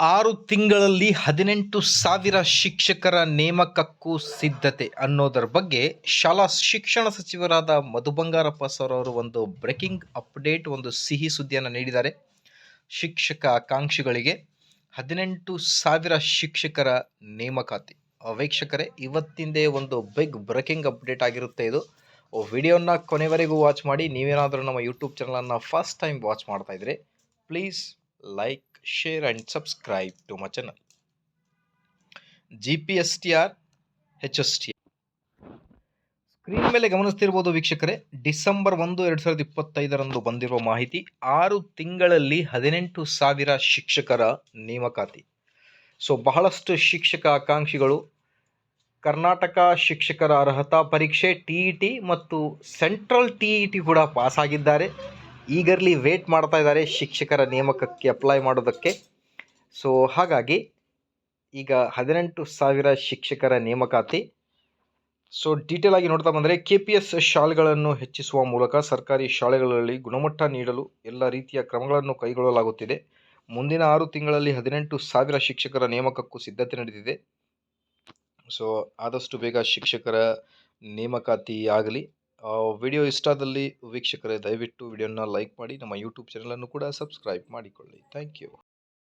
ಆರು ತಿಂಗಳಲ್ಲಿ ಹದಿನೆಂಟು ಸಾವಿರ ಶಿಕ್ಷಕರ ನೇಮಕಕ್ಕೂ ಸಿದ್ಧತೆ ಅನ್ನೋದರ ಬಗ್ಗೆ ಶಾಲಾ ಶಿಕ್ಷಣ ಸಚಿವರಾದ ಮಧು ಬಂಗಾರಪ್ಪ ಸರ್ ಅವರು ಒಂದು ಬ್ರೇಕಿಂಗ್ ಅಪ್ಡೇಟ್, ಒಂದು ಸಿಹಿ ಸುದ್ದಿಯನ್ನು ನೀಡಿದ್ದಾರೆ. ಶಿಕ್ಷಕ ಆಕಾಂಕ್ಷಿಗಳಿಗೆ ಹದಿನೆಂಟು ಸಾವಿರ ಶಿಕ್ಷಕರ ನೇಮಕಾತಿ. ವೀಕ್ಷಕರೇ, ಇವತ್ತಿಂದೇ ಒಂದು ಬಿಗ್ ಬ್ರೇಕಿಂಗ್ ಅಪ್ಡೇಟ್ ಆಗಿರುತ್ತೆ ಇದು. ವಿಡಿಯೋನ ಕೊನೆವರೆಗೂ ವಾಚ್ ಮಾಡಿ, ನೀವೇನಾದರೂ ನಮ್ಮ ಯೂಟ್ಯೂಬ್ ಚಾನಲನ್ನು ಫಸ್ಟ್ ಟೈಮ್ ವಾಚ್ ಮಾಡ್ತಾ ಇದ್ರೆ, please like share and subscribe to my channel G P S T screen ಮೇಲೆ ಗಮನಿಸ್ತಿರ್ಬೋದು ವೀಕ್ಷಕರೇ, ಡಿಸೆಂಬರ್ ಒಂದು, ಎರಡು ಸಾವಿರದ ಇಪ್ಪತ್ತೈದರಂದು ಬಂದಿರುವ ಮಾಹಿತಿ, ಆರು ತಿಂಗಳಲ್ಲಿ ಹದಿನೆಂಟು ಸಾವಿರ ಶಿಕ್ಷಕರ ನೇಮಕಾತಿ. ಸೊ ಬಹಳಷ್ಟು ಶಿಕ್ಷಕ ಆಕಾಂಕ್ಷಿಗಳು, ಕರ್ನಾಟಕ ಶಿಕ್ಷಕರ ಅರ್ಹತಾ ಪರೀಕ್ಷೆ ಟಿ ಇ ಟಿ ಮತ್ತು ಸೆಂಟ್ರಲ್ ಟಿ ಇ ಟಿ ಕೂಡ ಪಾಸ್ ಆಗಿದ್ದಾರೆ ಈಗರ್ಲಿ ವೇಟ್ ಮಾಡ್ತಾ ಇದ್ದಾರೆ ಶಿಕ್ಷಕರ ನೇಮಕಕ್ಕೆ ಅಪ್ಲೈ ಮಾಡೋದಕ್ಕೆ. ಸೊ ಹಾಗಾಗಿ ಈಗ ಹದಿನೆಂಟು ಸಾವಿರ ಶಿಕ್ಷಕರ ನೇಮಕಾತಿ. ಸೊ ಡೀಟೇಲ್ ಆಗಿ ನೋಡ್ತಾ ಬಂದರೆ ಕೆ ಪಿ ಎಸ್ ಶಾಲೆಗಳನ್ನು ಹೆಚ್ಚಿಸುವ ಮೂಲಕ ಸರ್ಕಾರಿ ಶಾಲೆಗಳಲ್ಲಿ ಗುಣಮಟ್ಟ ನೀಡಲು ಎಲ್ಲ ರೀತಿಯ ಕ್ರಮಗಳನ್ನು ಕೈಗೊಳ್ಳಲಾಗುತ್ತಿದೆ. ಮುಂದಿನ ಆರು ತಿಂಗಳಲ್ಲಿ ಹದಿನೆಂಟು ಸಾವಿರ ಶಿಕ್ಷಕರ ನೇಮಕಕ್ಕೂ ಸಿದ್ಧತೆ ನಡೆದಿದೆ. ಸೊ ಆದಷ್ಟು ಬೇಗ ಶಿಕ್ಷಕರ ನೇಮಕಾತಿ ಆಗಲಿ. ವಿಡಿಯೋ ಇಷ್ಟ ಆದಲ್ಲಿ ವೀಕ್ಷಕರೇ ದಯವಿಟ್ಟು ವಿಡಿಯೋನ ಲೈಕ್ ಮಾಡಿ, ನಮ್ಮ ಯೂಟ್ಯೂಬ್ ಚಾನಲನ್ನು ಕೂಡ ಸಬ್ಸ್ಕ್ರೈಬ್ ಮಾಡಿಕೊಳ್ಳಿ. Thank you.